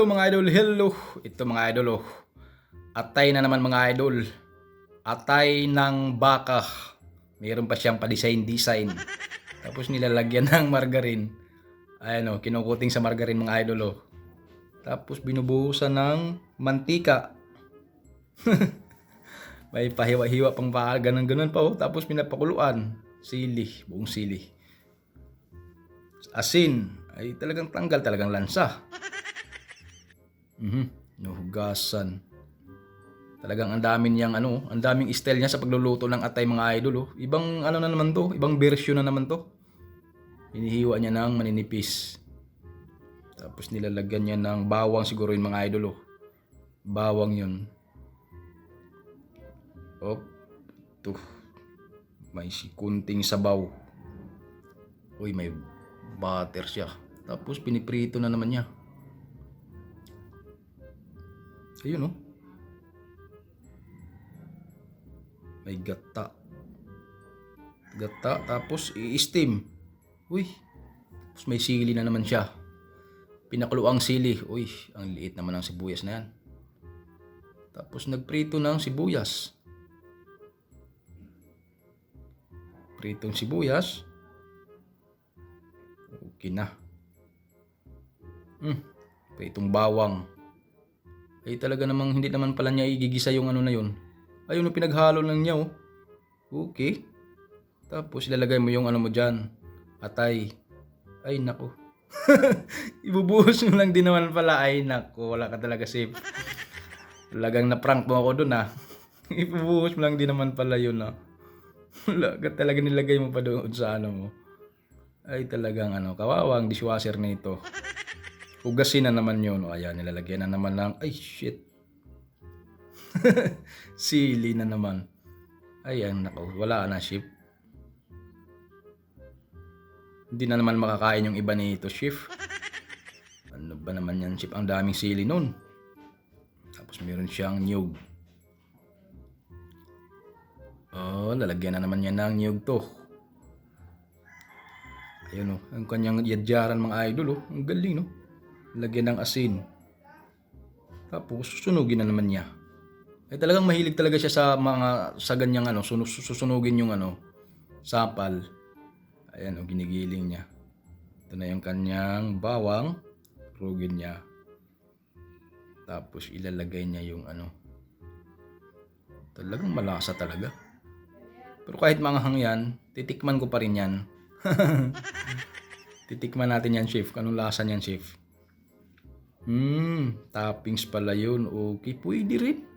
Hello mga idol, hello. Ito mga idol oh. Atay na naman mga idol. Atay ng baka. Meron pa siyang pa-design-design. Tapos nilalagyan ng margarine. Ayan oh, kinukuting sa margarine mga idol oh. Tapos binubuhusan ng mantika. May pahiwa-hiwa pang baka, ganun-ganun pa oh. Tapos pinapakuluan. Sili, buong sili. Asin, ay talagang tanggal talagang lansa. Mhm. Nuhugasan. Talagang ang daming niyang ano, ang daming style niya sa pagluluto ng atay mga idol oh. Ibang ano na naman to, ibang version na naman to. Hinihiwa niya ng maninipis. Tapos nilalagyan niya ng bawang siguro yung mga idol oh. Bawang yun. Op. Tuh. May kunting sabaw. Uy, may butter siya. Tapos piniprito na naman niya. Ayun oh. May gata. Gata tapos i-steam. Uy. Tapos may sili na naman siya. Pinakuluang sili. Uy, ang liit naman ng sibuyas na yan. Tapos nagprito ng sibuyas. Pritong sibuyas. Okay na. Hmm. Pritong bawang. Ay talaga namang hindi naman pala niya igigisa yung ano na yun. Ayun yung pinaghalo lang niya oh. Okay. Tapos ilalagay mo yung ano mo dyan. Atay. Ay nako. Ibubuhos mo lang din naman pala. Ay nako. Wala ka talaga safe. Talagang na-prank mo ako dun ah. Ibubuhos mo lang din naman pala yun ah. Wala ka talaga nilagay mo pa doon sa ano mo. Ay talagang ano. Kawawang dishwasher na ito. Hugasin na naman yun. O ayan, nilalagyan na naman ng, ay shit. Sili na naman. Ayan, nako, wala na ship. Hindi na naman makakain yung iba nito, chef. Ano ba naman yan, chef? Ang daming sili nun. Tapos meron siyang niyog. Oh, lalagyan na naman niya ng niyog to. Ayun oh, ang kanyang yadyaran mga idol oh. Ang galing no. Lagyan ng asin. Tapos susunugin na naman niya. Ay talagang mahilig talaga siya sa mga sa ganyang ano, sunu- susunugin yung ano, sapal. Ayan o, ginigiling niya. Ito na yung kanyang bawang. Rugin niya. Tapos ilalagay niya yung ano. Talagang malasa talaga. Pero kahit mga hangyan, titikman ko pa rin yan. titikman natin yan, chef. Anong lasa niyan, chef? Hmm, toppings pala yun. Okay, pwede rin.